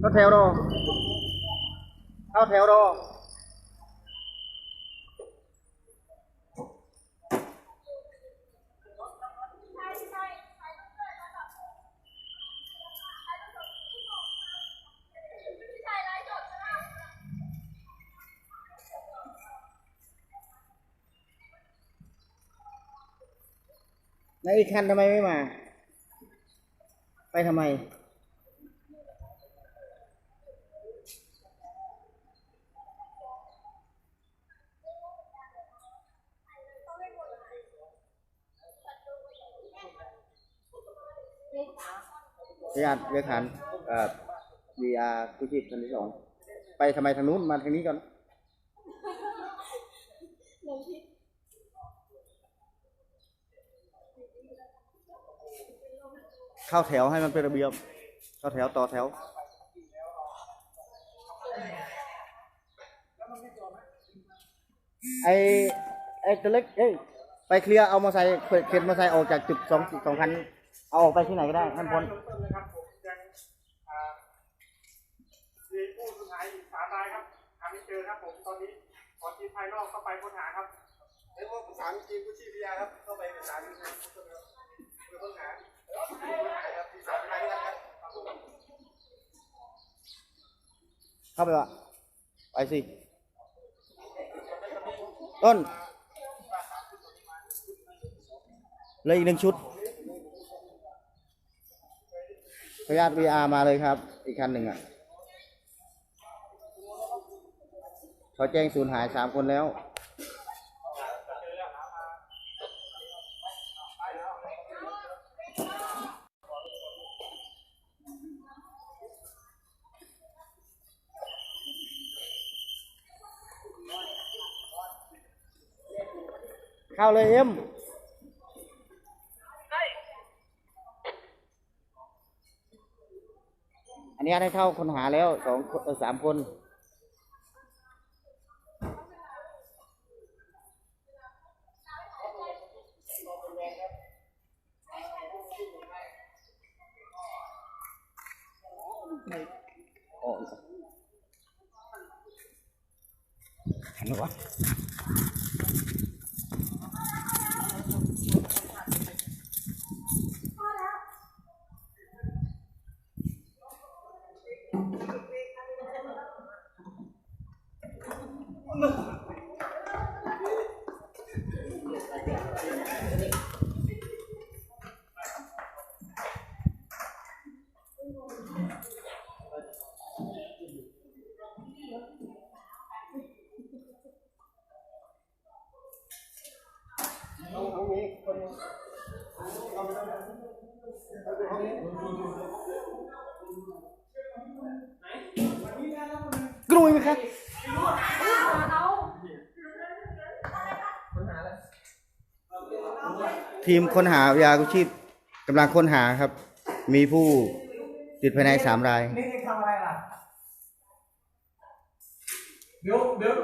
เข้าแถวรอ เข้าแถวรอ แล้วอีกคันทำไมไม่มา ไปทำไม พยานเรียกฐานเอ่อ VR กู้ชีพคันที่สองไปทำไมทางนู้นมาทางนี้ก่อนเข้าแถวให้มันเป็นระเบียบ เข้าแถวต่อแถว ไอไอตัวเล็กเอ้ยไปเคลียร์เอามอไซค์เข็นมอไซค์ออกจากจุดสองสองคัน เอาออกไปที่ไหนก็ได้ท่านพ้น เริ่มต้นเลยครับผมยังอ่ามีผู้สูญ หายอีกสามรายครับหาไม่เจอครับผมตอนนี้ขอทีมภายนอกเข้าไปค้นหาครับเรียว่าประสานทีมกู้ชีพวิทยาครับเข้าไปประสานทีมงานทุกคนครับเพื่อค้นหาทีมค้นหาครับที่สามรายครับเข้าไปวะไปสิต้นเลยอีกหนึ่งชุดพยาธิ VR มาเลยครับ อีกคันหนึ่งอะ เขาแจ้งสูญหายสามคนแล้ว เข้าเลยเอ็มอันนี้ให้เข้าคนหาแล้วสองสามคน โอ้หันวะกรุยไหมครับทีมค้นหายากุชีพกำลังค้นหาครับ มีผู้ติดภายในสามรายนี่ทำอะไรล่ะเดี๋ยวเดี๋ยว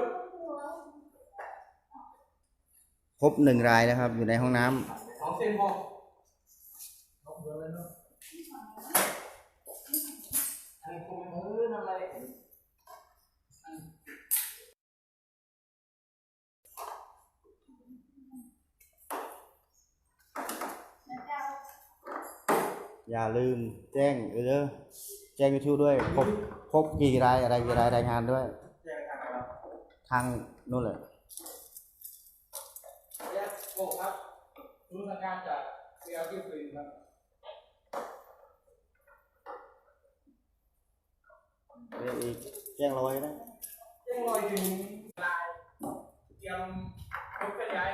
พบหนึ่งรายนะครับ อยู่ในห้องน้ำสองเซนพออันนี้คงเออนั่นอะไร อย่าลืมแจ้งเออแจ้งยูทูบด้วยพบพบกี่รายอะไรกี่รายรายงานด้วยแจ้งทางเราทางนู่นเลยแจ้งโอ้ครับรู้ทางการจากเรียลที่ฟรีครับเรียกอีกแจ้งร้อยนะแจ้งลอยถึงลายเตรียมทุกขยาย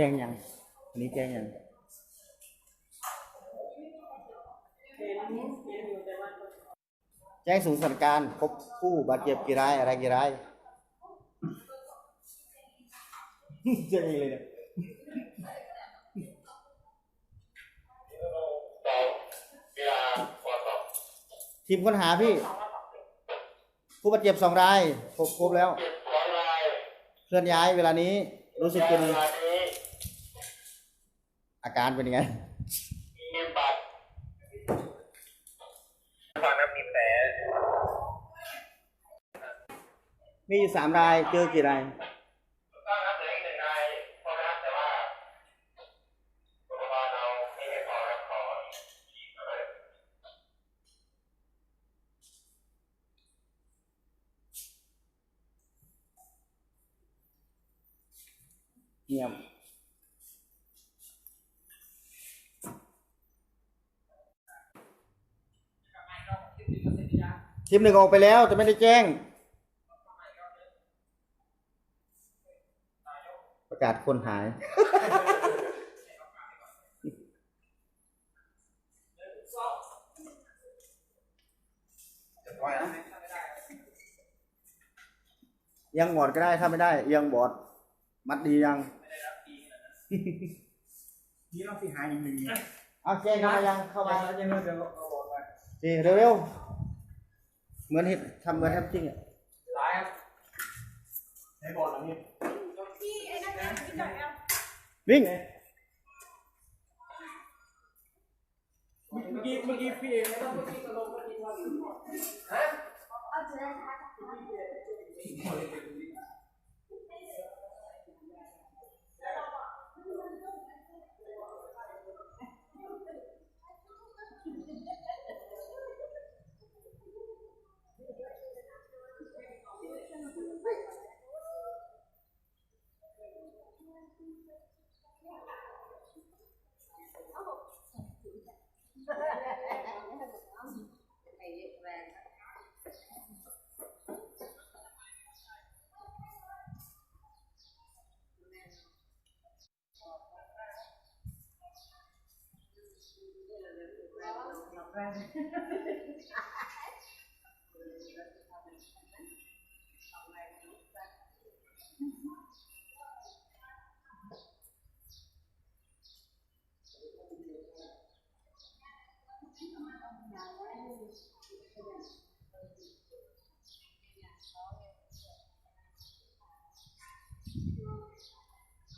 จ้งยังอันนี้แจ้งยังแจ้งศูนย์สั่งการพบผู้บาดเจ็บกี่รายอะไรกี่รายแจ้งเองเลยเนี่ยทีมค้นหาพี่ ผู้บาดเจ็บสองรายพบพบแล้วเจ็บเคลื่อนย้ายเวลานี้รู้สึกเป็น อาการเป็นยังไงฟังน้ำมีแผลมีอยู่สามรายเจอกี่รายก็นับเหลืออีกหนึ่งรายพอนะครับแต่ว่าโรงพยาบาลเราไม่ให้พอครับขออีกหน่อย เงียบ ทีมหนึ่งออกไปแล้วแต่ไม่ได้แจ้ง ประกาศคนหายปล่อยนะยังบอดก็ได้ถ้าไม่ได้ยังบอด มัดดียังนี่เราสิหายอีกหนึ่งเอาแจ้งเข้ามายังเข้ามาแล้วยังเดี๋ยวเอาออกไปดีเร็วๆ เหมือนเห็ดทำเหมือนทำจริงอะร้ายครับในบอร์ดหลังนี้พี่ไอ้นั่นนะพี่จ่อยเอาวิ่งเมื่อกี้เมื่อกี้พี่เองแล้วเมื่อกี้ก็ลงเมื่อกี้ว่าฮะ เอ